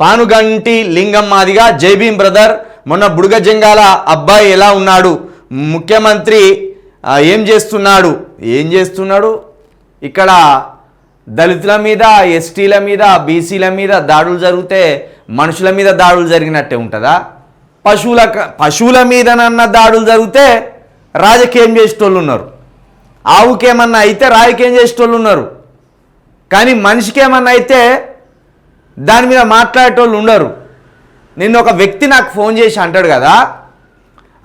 Panuganti Lingam Madiga Jai Bhim brother. మొన్న బుడుగ జంగాల అబ్బాయి ఎలా ఉన్నాడు? ముఖ్యమంత్రి ఏం చేస్తున్నాడు? ఏం చేస్తున్నాడు? ఇక్కడ దళితుల మీద ఎస్టీల మీద బీసీల మీద దాడులు జరిగితే మనుషుల మీద దాడులు జరిగినట్టే ఉంటుందా? పశువుల పశువుల మీదనన్న దాడులు జరిగితే రాజకీయం చేసేటోళ్ళు ఉన్నారు. ఆవుకేమన్నా అయితే రాజకీయం చేసేటోళ్ళు ఉన్నారు. కానీ మనిషికి ఏమన్నా అయితే దాని మీద మాట్లాడేటోళ్ళు ఉండరు. నిన్న ఒక వ్యక్తి నాకు ఫోన్ చేసి అంటాడు కదా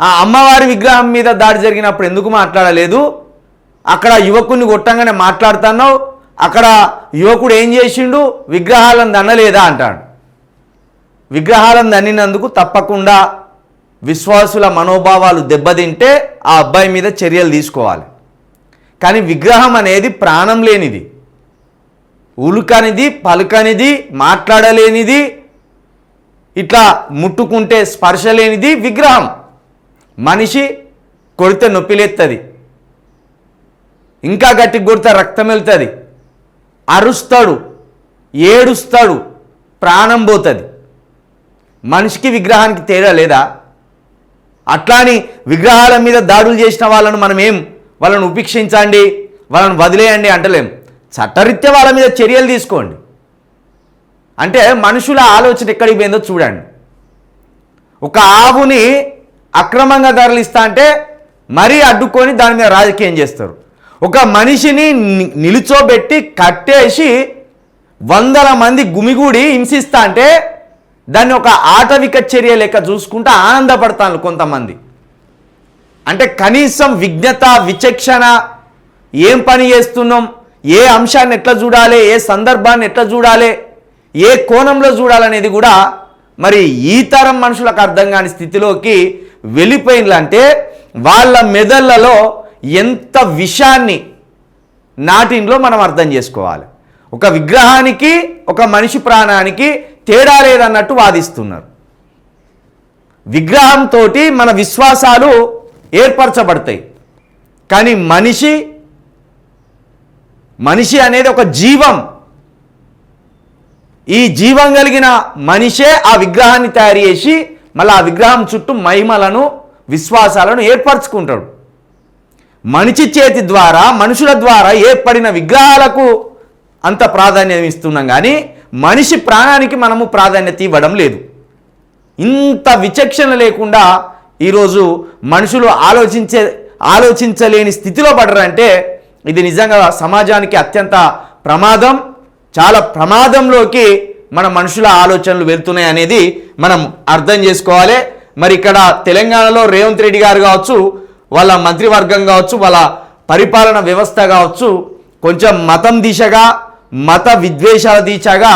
ఆ అమ్మవారి విగ్రహం మీద దాడి జరిగినప్పుడు ఎందుకు మాట్లాడలేదు? అక్కడ యువకుడిని కొట్టంగానే మాట్లాడుతున్నావు అక్కడ యువకుడు ఏం చేసిండు? విగ్రహాలను దన్నలేదా అంటాడు. విగ్రహాలను దన్నినందుకు తప్పకుండా విశ్వాసుల మనోభావాలు దెబ్బతింటే ఆ అబ్బాయి మీద చర్యలు తీసుకోవాలి. కానీ విగ్రహం అనేది ప్రాణం లేనిది. ఉలుకనిది పలుకనిది మాట్లాడలేనిది ఇట్లా ముట్టుకుంటే స్పర్శ లేనిది విగ్రహం. మనిషి కొడితే నొప్పి లేస్తుంది ఇంకా గట్టి కొడితే రక్తం వెళ్తుంది. అరుస్తాడు ఏడుస్తాడు ప్రాణం పోతుంది. మనిషికి విగ్రహానికి తేడా లేదా? అట్లాని విగ్రహాల మీద దాడులు చేసిన వాళ్ళను మనం ఏం వాళ్ళను ఉపేక్షించండి వాళ్ళని వదిలేయండి అంటలేం. చట్టరీత్యా వాళ్ళ మీద చర్యలు తీసుకోండి. అంటే మనుషుల ఆలోచన ఎక్కడికి పోయిందో చూడండి. ఒక ఆవుని అక్రమంగా ధరలిస్తా అంటే మరీ అడ్డుకొని దాని మీద రాజకీయం చేస్తారు. ఒక మనిషిని నిలుచోబెట్టి కట్టేసి వందల మంది గుమిగూడి హింసిస్తా అంటే దాన్ని ఒక ఆటవిక చర్య లెక్క చూసుకుంటూ ఆనందపడతాను కొంతమంది. అంటే కనీసం విజ్ఞత విచక్షణ ఏం పని చేస్తున్నాం ఏ అంశాన్ని ఎట్లా చూడాలి? ఏ సందర్భాన్ని ఎట్లా చూడాలి? ఏ కోణంలో చూడాలనేది కూడా మరి ఈ తరం మనుషులకు అర్థం కాని స్థితిలోకి వెళ్ళిపోయిందంటే వాళ్ళ మెదళ్ళలో ఎంత విషాన్ని నాటిన్లో మనం అర్థం చేసుకోవాలి. ఒక విగ్రహానికి ఒక మనిషి ప్రాణానికి తేడా లేదన్నట్టు వాదిస్తున్నారు. విగ్రహంతో మన విశ్వాసాలు ఏర్పరచబడతాయి. కానీ మనిషి మనిషి అనేది ఒక జీవం. ఈ జీవం కలిగిన మనిషే ఆ విగ్రహాన్ని తయారు చేసి మళ్ళీ ఆ విగ్రహం చుట్టూ మహిమలను విశ్వాసాలను ఏర్పరచుకుంటాడు. మనిషి చేతి ద్వారా మనుషుల ద్వారా ఏర్పడిన విగ్రహాలకు అంత ప్రాధాన్యం ఇస్తున్నాం కానీ మనిషి ప్రాణానికి మనము ప్రాధాన్యత ఇవ్వడం లేదు. ఇంత విచక్షణ లేకుండా ఈరోజు మనుషులు ఆలోచించే ఆలోచించలేని స్థితిలో పడరంటే ఇది నిజంగా సమాజానికి అత్యంత ప్రమాదం చాలా ప్రమాదంలోకి మన మనుషుల ఆలోచనలు వెళ్తున్నాయి అనేది మనం అర్థం చేసుకోవాలి. మరి ఇక్కడ తెలంగాణలో రేవంత్ రెడ్డి గారు కావచ్చు వాళ్ళ మంత్రివర్గం కావచ్చు వాళ్ళ పరిపాలన వ్యవస్థ కావచ్చు కొంచెం మతం దిశగా మత విద్వేషాల దిశగా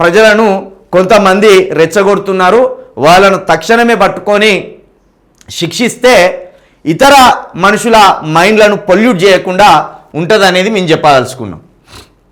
ప్రజలను కొంతమంది రెచ్చగొడుతున్నారు. వాళ్ళను తక్షణమే పట్టుకొని శిక్షిస్తే ఇతర మనుషుల మైండ్లను పొల్యూట్ చేయకుండా ఉంటుందనేది మేము చెప్పదలుచుకున్నాం.